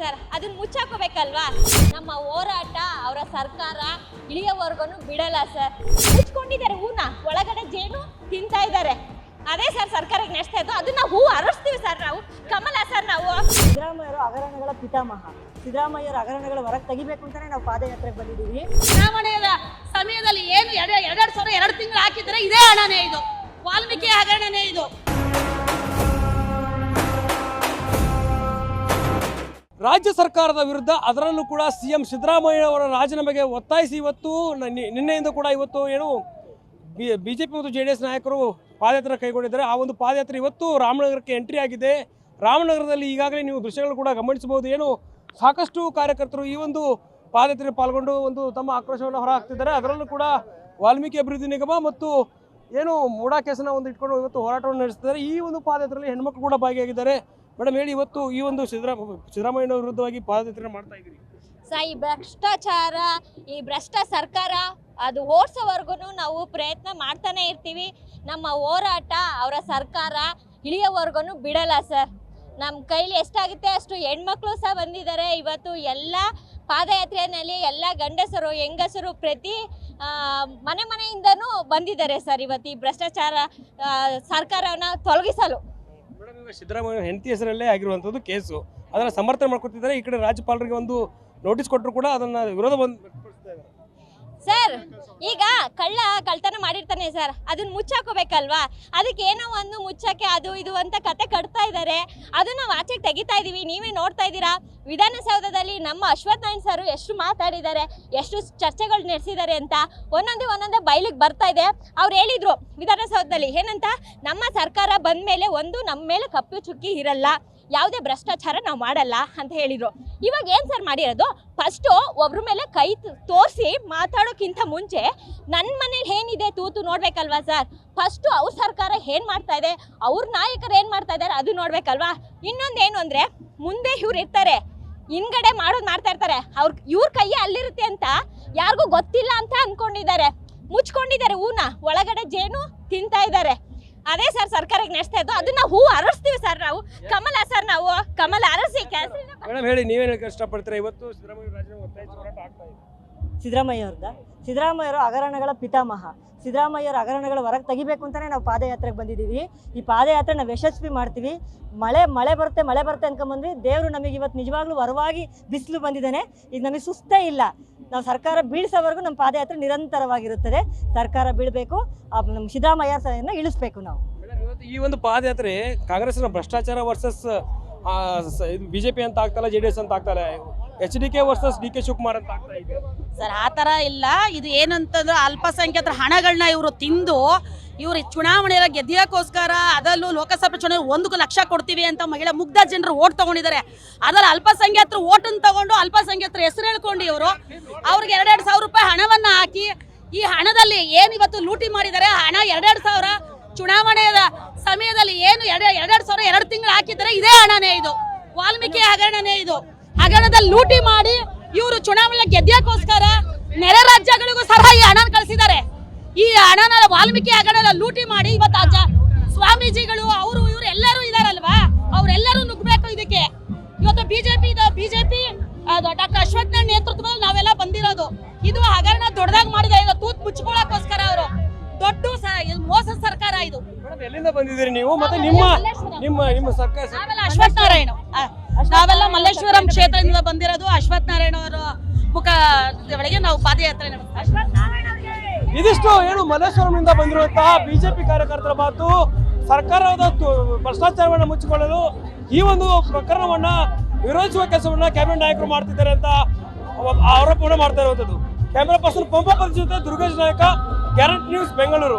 Sir ಅದನ್ನ ಮುಚ್ಚಾಕೋಬೇಕಲ್ವಾ? ನಮ್ಮ ಹೋರಾಟ ಅವರ ಸರ್ಕಾರ ಇಳಿಯೋವರೆಗೂ ಬಿಡಲ್ಲ ಸರ್. ಮುಚ್ಕೊಂಡಿದ್ದಾರೆ ಹೂನ ಒಳಗಡೆ ಜೇನು ತಿಂತಾ ಇದ್ದಾರೆ. ಅದೇ ಸರ್ ಸರ್ಕಾರಕ್ಕೆ ನಡೆಸ್ತಾ ಇದ್ದು ಅದನ್ನ ಹೂ ಅರಸ್ತೀವಿ ಸರ್ ನಾವು. ಕಮಲ ಸರ್ ನಾವು. ಸಿದ್ದರಾಮಯ್ಯರು ಹಗರಣಗಳ ಪಿತಾಮಹ. ಸಿದ್ದರಾಮಯ್ಯರ ಹಗರಣಗಳ ಹೊರಗೆ ತೆಗಿಬೇಕು ಅಂತಾನೆ ನಾವು ಪಾದಯಾತ್ರೆಗೆ ಬಂದಿದ್ದೀವಿ. ಚುನಾವಣೆಯ ಸಮಯದಲ್ಲಿ ಏನು ಎರಡು ಎರಡೆರಡು ಸಾವಿರ ಎರಡು ತಿಂಗಳು ಹಾಕಿದ್ರೆ ಇದೇ ಹಣನೇ ಇದು. ವಾಲ್ಮೀಕಿ ಹಗರಣನೇ ಇದು. ರಾಜ್ಯ ಸರ್ಕಾರದ ವಿರುದ್ಧ ಅದರಲ್ಲೂ ಕೂಡ ಸಿ ಎಂ ಸಿದ್ದರಾಮಯ್ಯ ಅವರ ರಾಜೀನಾಮೆಗೆ ಒತ್ತಾಯಿಸಿ ಇವತ್ತು ನಿನ್ನೆಯಿಂದ ಕೂಡ ಇವತ್ತು ಏನು ಬಿ ಜೆ ಪಿ ಮತ್ತು ಜೆ ಡಿ ಎಸ್ ನಾಯಕರು ಪಾದಯಾತ್ರೆ ಕೈಗೊಂಡಿದ್ದಾರೆ. ಆ ಒಂದು ಪಾದಯಾತ್ರೆ ಇವತ್ತು ರಾಮನಗರಕ್ಕೆ ಎಂಟ್ರಿ ಆಗಿದೆ. ರಾಮನಗರದಲ್ಲಿ ಈಗಾಗಲೇ ನೀವು ದೃಶ್ಯಗಳು ಕೂಡ ಗಮನಿಸಬಹುದು. ಏನು ಸಾಕಷ್ಟು ಕಾರ್ಯಕರ್ತರು ಈ ಒಂದು ಪಾದಯಾತ್ರೆ ಪಾಲ್ಗೊಂಡು ಒಂದು ತಮ್ಮ ಆಕ್ರೋಶವನ್ನು ಹೊರಹಾಕ್ತಿದ್ದಾರೆ. ಅದರಲ್ಲೂ ಕೂಡ ವಾಲ್ಮೀಕಿ ಅಭಿವೃದ್ಧಿ ನಿಗಮ ಮತ್ತು ಏನು ಮೂಡಾ ಕೇಸನ್ನ ಒಂದು ಇಟ್ಕೊಂಡು ಇವತ್ತು ಹೋರಾಟವನ್ನು ನಡೆಸ್ತಿದ್ದಾರೆ. ಈ ಒಂದು ಪಾದಯಾತ್ರೆಯಲ್ಲಿ ಹೆಣ್ಮಕ್ಳು ಕೂಡ ಭಾಗಿಯಾಗಿದ್ದಾರೆ. ಮೇಡಮ್, ಹೇಳಿ ಇವತ್ತು ಈ ಒಂದು ಸಿದ್ದರಾಮ ವಿರುದ್ಧವಾಗಿ ಪಾದಯಾತ್ರೆ ಮಾಡ್ತಾ ಇದ್ದೀರಿ. ಸ ಈ ಭ್ರಷ್ಟಾಚಾರ, ಈ ಭ್ರಷ್ಟ ಸರ್ಕಾರ, ಅದು ಓಡಿಸೋವರೆಗೂ ನಾವು ಪ್ರಯತ್ನ ಮಾಡ್ತಾನೆ ಇರ್ತೀವಿ. ನಮ್ಮ ಹೋರಾಟ ಅವರ ಸರ್ಕಾರ ಇಳಿಯೋವರೆಗೂ ಬಿಡಲ್ಲ ಸರ್. ನಮ್ಮ ಕೈಲಿ ಎಷ್ಟಾಗುತ್ತೆ ಅಷ್ಟು ಹೆಣ್ಮಕ್ಳು ಸಹ ಬಂದಿದ್ದಾರೆ. ಇವತ್ತು ಎಲ್ಲ ಪಾದಯಾತ್ರೆಯಲ್ಲಿ ಎಲ್ಲ ಗಂಡಸರು, ಹೆಂಗಸರು ಪ್ರತಿ ಮನೆ ಮನೆಯಿಂದನೂ ಬಂದಿದ್ದಾರೆ ಸರ್ ಇವತ್ತು ಈ ಭ್ರಷ್ಟಾಚಾರ ಸರ್ಕಾರವನ್ನ ತೊಲಗಿಸಲು. ಮೇಡಮ್ ಸಿದ್ದರಾಮಯ್ಯ ಹೆಂಡತಿ ಹೆಸರಲ್ಲೇ ಆಗಿರುವಂಥದ್ದು ಕೇಸು. ಅದನ್ನು ಸಮರ್ಥನೆ ಮಾಡ್ಕೊತಿದ್ದಾರೆ. ಈ ಕಡೆ ರಾಜ್ಯಪಾಲರಿಗೆ ಒಂದು ನೋಟಿಸ್ ಕೊಟ್ಟರು ಕೂಡ ಅದನ್ನು ವಿರೋಧ ಬಂದು ಸರ್ ಈಗ ಕಳ್ಳ ಕಳ್ತನ ಮಾಡಿರ್ತಾನೆ ಸರ್ ಅದನ್ನ ಮುಚ್ಚಾಕೋಬೇಕಲ್ವಾ? ಅದಕ್ಕೆ ಏನೋ ಒಂದು ಮುಚ್ಚಕ್ಕೆ ಅದು ಇದು ಅಂತ ಕತೆ ಕಟ್ತಾ ಇದ್ದಾರೆ ಅದನ್ನ ನಾವು ಆಚೆಗೆ ತೆಗಿತಾ ಇದೀವಿ. ನೀವೇ ನೋಡ್ತಾ ಇದ್ದೀರಾ? ವಿಧಾನಸೌಧದಲ್ಲಿ ನಮ್ಮ ಅಶ್ವಥ್ ಸರ್ ಎಷ್ಟು ಮಾತಾಡಿದ್ದಾರೆ ಎಷ್ಟು ಚರ್ಚೆಗಳು ನಡೆಸಿದ್ದಾರೆ ಅಂತ ಒಂದೊಂದೇ ಒಂದೊಂದೇ ಬಯಲಿಗೆ ಬರ್ತಾ ಇದೆ. ಅವ್ರು ಹೇಳಿದ್ರು ವಿಧಾನಸೌಧದಲ್ಲಿ, ಏನಂತ? ನಮ್ಮ ಸರ್ಕಾರ ಬಂದ ಮೇಲೆ ಒಂದು ನಮ್ಮ ಮೇಲೆ ಕಪ್ಪು ಚುಕ್ಕಿ ಇರಲ್ಲ. ಯಾವುದೇ ಭ್ರಷ್ಟಾಚಾರ ನಾವು ಮಾಡಲ್ಲ ಅಂತ ಹೇಳಿದ್ರು. ಇವಾಗ ಏನು ಸರ್ ಮಾಡಿರೋದು? ಫಸ್ಟು ಒಬ್ಬರ ಮೇಲೆ ಕೈ ತೋರಿಸಿ ಮಾತಾಡೋಕ್ಕಿಂತ ಮುಂಚೆ ನನ್ನ ಮನೇಲಿ ಏನಿದೆ ತೂತು ನೋಡಬೇಕಲ್ವಾ ಸರ್ ಫಸ್ಟು ಅವ್ರ ಸರ್ಕಾರ ಏನು ಮಾಡ್ತಾ ಇದೆ? ಅವ್ರ ನಾಯಕರು ಏನು ಮಾಡ್ತಾ ಇದ್ದಾರೆ ಅದು ನೋಡಬೇಕಲ್ವಾ? ಇನ್ನೊಂದು ಏನು ಅಂದರೆ ಮುಂದೆ ಇವ್ರು ಇರ್ತಾರೆ. ಹಿಂದ್ಗಡೆ ಮಾಡೋದು ಮಾಡ್ತಾ ಇರ್ತಾರೆ. ಅವ್ರ, ಇವ್ರ ಕೈಯೇ ಅಲ್ಲಿರುತ್ತೆ ಅಂತ ಯಾರಿಗೂ ಗೊತ್ತಿಲ್ಲ ಅಂತ ಅಂದ್ಕೊಂಡಿದ್ದಾರೆ ಮುಚ್ಕೊಂಡಿದ್ದಾರೆ ಊನ. ಒಳಗಡೆ ಜೇನು ತಿಂತಾ ಇದ್ದಾರೆ. ಅದೇ ಸರ್ ಸರ್ಕಾರಕ್ಕೆ ನಡೆಸ್ತಾ ಇದ್ದು ಅದನ್ನ ಹೂ ಅರಸ್ತೀವಿ ಸರ್ ನಾವು. ಕಮಲ ಸರ್ ನಾವು. ಕಮಲ ಅರಸಿ ಮೇಡಮ್ ಹೇಳಿ ನೀವೇನು ಕಷ್ಟಪಡ್ತೀರಾ ಇಷ್ಟಪಡ್ತೀರಾ? ಇವತ್ತು ಸಿದ್ದರಾಮಯ್ಯ ರಾಜೀನಾಮೆ ಒತ್ತಾಯಿಸಿ ಹೋರಾಟ ಆಗ್ತಾ ಇದೆ. ಸಿದ್ದರಾಮಯ್ಯ ಅವ್ರದ ಸಿದ್ದರಾಮಯ್ಯರು ಹಗರಣಗಳ ಪಿತಾಮಹ. ಸಿದ್ದರಾಮಯ್ಯರ ಹಗರಣಗಳ ಹೊರಗೆ ತೆಗಿಬೇಕು ಅಂತಾನೆ ನಾವು ಪಾದಯಾತ್ರೆಗೆ ಬಂದಿದ್ದೀವಿ. ಈ ಪಾದಯಾತ್ರೆ ನಾವು ಯಶಸ್ವಿ ಮಾಡ್ತೀವಿ. ಮಳೆ ಮಳೆ ಬರುತ್ತೆ ಮಳೆ ಬರುತ್ತೆ ಅನ್ಕೊಂಬಂದ್ವಿ ದೇವರು ನಮಗೆ ಇವತ್ತು ನಿಜವಾಗ್ಲೂ ವರವಾಗಿ ಬಿಸಿಲು ಬಂದಿದ್ದಾನೆ. ಈಗ ನಮಗೆ ಸುಸ್ತೇ ಇಲ್ಲ. ನಾವು ಸರ್ಕಾರ ಬೀಳ್ಸೋವರೆಗೂ ನಮ್ಮ ಪಾದಯಾತ್ರೆ ನಿರಂತರವಾಗಿರುತ್ತದೆ. ಸರ್ಕಾರ ಬೀಳಬೇಕು ನಮ್ಮ ಸಿದ್ದರಾಮಯ್ಯ ಇಳಿಸ್ಬೇಕು ನಾವು. ಈ ಒಂದು ಪಾದಯಾತ್ರೆ ಕಾಂಗ್ರೆಸ್ನ ಭ್ರಷ್ಟಾಚಾರ ವರ್ಸಸ್ ಇದು ಬಿಜೆಪಿ ಅಂತ ಆಗ್ತಲ್ಲ ಜೆ ಡಿ ಎಸ್ ಅಂತ ಆಗ್ತಲ್ಲ H D K versus D K Shivakumar ಅಂತ ಆಗ್ತಾ ಇದೆ. ಸರ್, ಆ ಥರ ಇಲ್ಲ. ಇದು ಏನಂತಂದ್ರೆ ಅಲ್ಪಸಂಖ್ಯಾತರ ಹಣಗಳನ್ನ ಇವರು ತಿಂದು ಇವರು ಚುನಾವಣೆಯ ಗೆದ್ದಕ್ಕೋಸ್ಕರ ಅದರಲ್ಲೂ ಲೋಕಸಭಾ ಚುನಾವಣೆ ಒಂದು ಲಕ್ಷ ಕೊಡ್ತೀವಿ ಅಂತ ಮಹಿಳಾ ಮುಗ್ಧ ಜನರು ಓಟ್ ತಗೊಂಡಿದ್ದಾರೆ. ಅದರಲ್ಲಿ ಅಲ್ಪಸಂಖ್ಯಾತರು ಓಟನ್ನು ತಗೊಂಡು ಅಲ್ಪಸಂಖ್ಯಾತರ ಹೆಸರು ಹೇಳ್ಕೊಂಡು ಇವರು. ಅವ್ರಿಗೆ ಎರಡೆರಡು ಸಾವಿರ ರೂಪಾಯಿ ಹಣವನ್ನು ಹಾಕಿ ಈ ಹಣದಲ್ಲಿ ಏನು ಇವತ್ತು ಲೂಟಿ ಮಾಡಿದ್ದಾರೆ ಹಣ ಎರಡೆರಡು ಸಾವಿರ ಚುನಾವಣೆಯ ಸಮಯದಲ್ಲಿ ಏನು ಎರಡು ಎರಡೆರಡು ಸಾವಿರ ಎರಡು ತಿಂಗಳು ಹಾಕಿದ್ರೆ ಇದೇ ಹಣನೇ ಇದು. ವಾಲ್ಮೀಕಿ ಹಗರಣನೇ ಇದು. ಹಗರಣದಲ್ಲಿ ಲೂಟಿ ಮಾಡಿ ಇವರು ಚುನಾವಣೆ ಗೆದ್ದಕ್ಕೋಸ್ಕರ ನೆರೆ ರಾಜ್ಯಗಳಿಗೂ ಸಹ ಈ ಹಣ ಕಳಿಸಿದ್ದಾರೆ. ಈ ಹಣನ ವಾಲ್ಮೀಕಿ ಹಗರಣದ ಲೂಟಿ ಮಾಡಿ ಇವತ್ತು ಸ್ವಾಮೀಜಿಗಳು, ಅವರು ಇವರು ಎಲ್ಲರೂ ಇದಾರಲ್ವಾ? ಅವರೆಲ್ಲರೂ ನುಗ್ಬೇಕು ಇದಕ್ಕೆ. ಇವತ್ತು ಬಿಜೆಪಿ ಬಿಜೆಪಿ ಡಾಕ್ಟರ್ ಅಶ್ವಥ್ ನೇತೃತ್ವದಲ್ಲಿ ನಾವೆಲ್ಲ ಬಂದಿರೋದು. ಇದು ಹಗರಣ ದೊಡ್ಡದಾಗಿ ಮಾಡಿದ. ಇದು ತೂತ್ ಮುಚ್ಕೊಳ್ಳೋಕೋಸ್ಕರ ಎಲ್ಲಿಂದ ಬಂದಿದ್ದೀರಿ ನೀವು? ಮತ್ತೆ ನಿಮ್ಮ ನಿಮ್ಮ ನಿಮ್ಮ ಸರ್ಕಾರ ನಾವೆಲ್ಲ ಅಶ್ವಥ್ ನಾರಾಯಣ ನಾವೆಲ್ಲ ಮಲ್ಲೇಶ್ವರಂ ಕ್ಷೇತ್ರದಿಂದ ಬಂದಿರೋದು ಅಶ್ವಥ್ ನಾರಾಯಣ ಅವರ ಮುಖ ಒಳಗೆ ನಾವು ಪಾದಯಾತ್ರೆ ನಡೆಸ್ತೀವಿ. ಅಶ್ವಥ್ ನಾರಾಯಣ ಅವ್ರಿಗೆ ಇದಿಷ್ಟು ಏನು ಮಲ್ಲೇಶ್ವರಂನಿಂದ ಬಂದಿರುವಂತಹ ಬಿಜೆಪಿ ಕಾರ್ಯಕರ್ತರ ಮಾತು. ಸರ್ಕಾರದ ತು- ಭ್ರಷ್ಟಾಚಾರವನ್ನು ಮುಚ್ಚಿಕೊಳ್ಳಲು ಈ ಒಂದು ಪ್ರಕರಣವನ್ನ ವಿರೋಧಿಸುವ ಕೆಲಸವನ್ನ ಕ್ಯಾಬಿನೆಟ್ ನಾಯಕರು ಮಾಡ್ತಿದ್ದಾರೆ ಅಂತ ಆರೋಪವನ್ನು ಮಾಡ್ತಾ ಇರುವಂತದ್ದು ಕ್ಯಾಮೆರಾ ಪರ್ಸನ್ ಪಂಪ ಜೊತೆ Durgesh Nayak guarantee news Bengaluru.